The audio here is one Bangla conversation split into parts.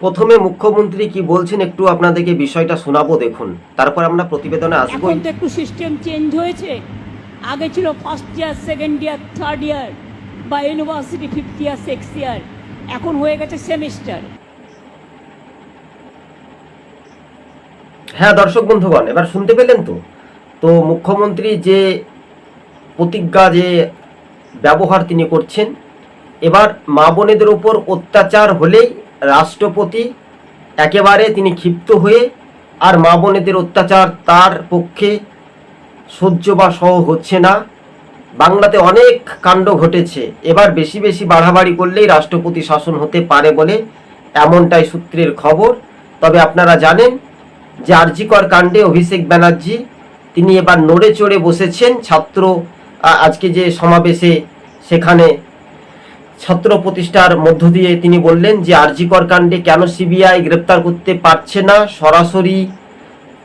প্রথমে মুখ্যমন্ত্রী কি বলছেন একটু আপনাদেরকে বিষয়টা শোনাবো দেখুন। তারপর আমরা প্রতিবেদনে আসব। এখন তো একটু সিস্টেম চেঞ্জ হয়েছে। আগে ছিল first year second year third year বা university fifth year six year এখন হয়ে গেছে সেমিস্টার হ্যাঁ দর্শক বন্ধুগণ এবার শুনতে পেলেন তো? তো মুখ্যমন্ত্রী যে প্রতিজ্ঞা যে ব্যবহার তিনি করছেন এবার মা বোনেদের উপর অত্যাচার হলেই রাষ্ট্রপতি, একেবারে তিনি ক্ষিপ্ত হয়ে আর মা বোনেদের অত্যাচার তার পক্ষে সহ্য বা সহ হচ্ছে না। বাংলাতে অনেক কাণ্ড ঘটেছে। এবার বেশি বেশি বাড়াবাড়ি করলেই রাষ্ট্রপতি শাসন হতে পারে বলে এমনটাই সূত্রের খবর। তবে আপনারা জানেন যে আরজিকর কাণ্ডে অভিষেক ব্যানার্জি, তিনি এবার নড়ে চড়ে বসেছেন। ছাত্র আজকে যে সমাবেশে সেখানে ছাত্র প্রতিষ্ঠার মধ্য দিয়ে তিনি বললেন যে আরজিকর কাণ্ডে কেন সিবিআই গ্রেপ্তার করতে পারছে না? সরাসরি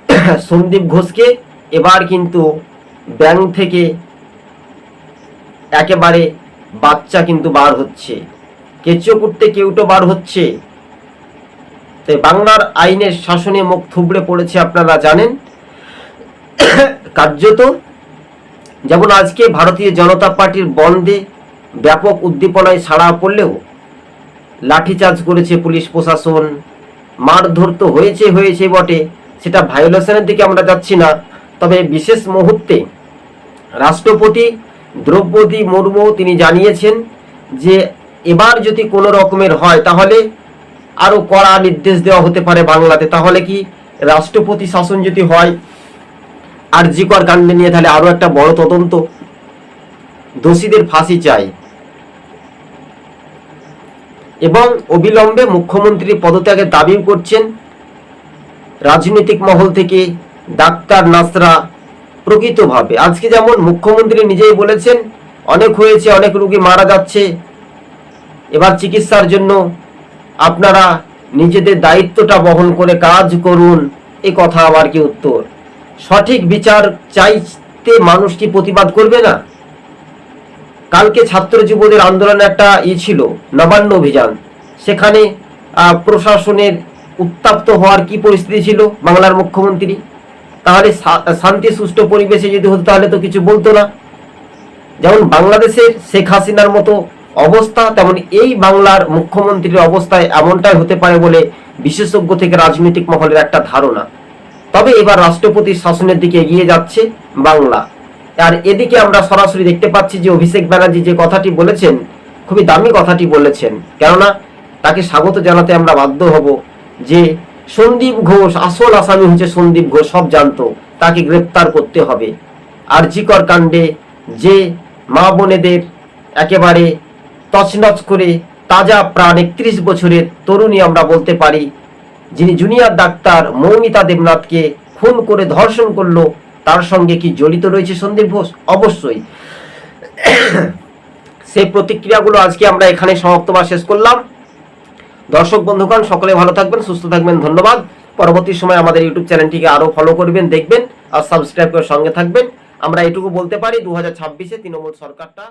সন্দীপ ঘোষকে। এবার কিন্তু ব্যাংক থেকে একেবারে বাচ্চা কিন্তু বার হচ্ছে। কেঁচো করতে কেউটো বার হচ্ছে। তাই বাংলার আইনের শাসনে মুখ থুবড়ে পড়েছে আপনারা জানেন। কার্যত যেমন আজকে ভারতীয় জনতা পার্টির বন্ধে ব্যাপক উদ্দীপনায় ছাড়া পড়লেও লাঠিচার্জ করেছে পুলিশ প্রশাসন। মারধর তো হয়েছে হয়েছে বটে, সেটা ভায়োলেশনের দিকে আমরা যাচ্ছি না। তবে বিশেষ মুহূর্তে রাষ্ট্রপতি দ্রৌপদী মুর্মু তিনি জানিয়েছেন যে, এবার যদি কোনো রকমের হয়, তাহলে আরও কড়া নির্দেশ দেওয়া হতে পারে বাংলাতে। তাহলে কি রাষ্ট্রপতি শাসন যদি হয়, আর জিকর কাণ্ডে নিয়ে তাহলে আরও একটা বড় তদন্ত। দোষীদের ফাঁসি চাই। এবং অবিলম্বে মুখ্যমন্ত্রী পদত্যাগের দাবি করছেন। রাজনৈতিক মহল থেকে ডাক্তার নাসরা প্রকৃতভাবে, আজকে যেমন মুখ্যমন্ত্রী নিজেই বলেছেন, অনেক হয়েছে, অনেক রোগী মারা যাচ্ছে, এবার চিকিৎসার জন্য আপনারা নিজেদের দায়িত্বটা বহন করে কাজ করুন, এ কথা আবার কি উত্তর? সঠিক বিচার চাইতে মানুষ কি প্রতিবাদ করবে না? কালকে ছাত্র যুবদের আন্দোলনে একটা ই ছিল, নবান্ন অভিযান। সেখানে প্রশাসনের উত্তাপ্ত হওয়ার কি পরিস্থিতি ছিল বাংলার মুখ্যমন্ত্রী? তাহলে শান্তি সুষ্ঠু পরিবেশে যদি হতো তাহলে তো কিছু বলতো না। যেমন বাংলাদেশের শেখ হাসিনার মতো অবস্থা, তেমন এই বাংলার মুখ্যমন্ত্রীর অবস্থায় এমনটাই হতে পারে বলে বিশেষজ্ঞ থেকে রাজনৈতিক মহলের একটা ধারণা। তবে এবার রাষ্ট্রপতির শাসনের দিকে এগিয়ে যাচ্ছে বাংলা। আর এদিকে আমরা সরাসরি দেখতে পাচ্ছি যে অভিষেক ব্যানার্জি যে কথাটি বলেছেন, খুবই দামি কথাটি বলেছেন। কেননা তাকে স্বাগত জানাতে আমরা বাধ্য হব যে সন্দীপ ঘোষ, আসল আসামি হচ্ছে সন্দীপ ঘোষ, সব জানতো। তাকে গ্রেপ্তার করতে হবে। আর জিকর কাণ্ডে যে মা বোনেদের একেবারে তছনছ করে তাজা প্রাণ একত্রিশ বছরের তরুণী আমরা বলতে পারি, যিনি জুনিয়র ডাক্তার মৌমিতা দেবনাথকে খুন করে ধর্ষণ করল তার সঙ্গে কি জড়িত রয়েছে সন্দীপ ঘোষ? অবশ্যই। সেই প্রতিক্রিয়াগুলো আজকে আমরা এখানে সমাপ্ত বা শেষ করলাম। দর্শক, বন্ধুগণ, সকলে ভালো থাকবেন, সুস্থ থাকবেন, ধন্যবাদ। পরবর্তী সময় আমাদের ইউটিউব চ্যানেলটিকে আরও ফলো করবেন, দেখবেন আর সাবস্ক্রাইব করে সঙ্গে থাকবেন। আমরা এটুকু বলতে পারি, দু হাজার ছাব্বিশে তৃণমূল সরকারটা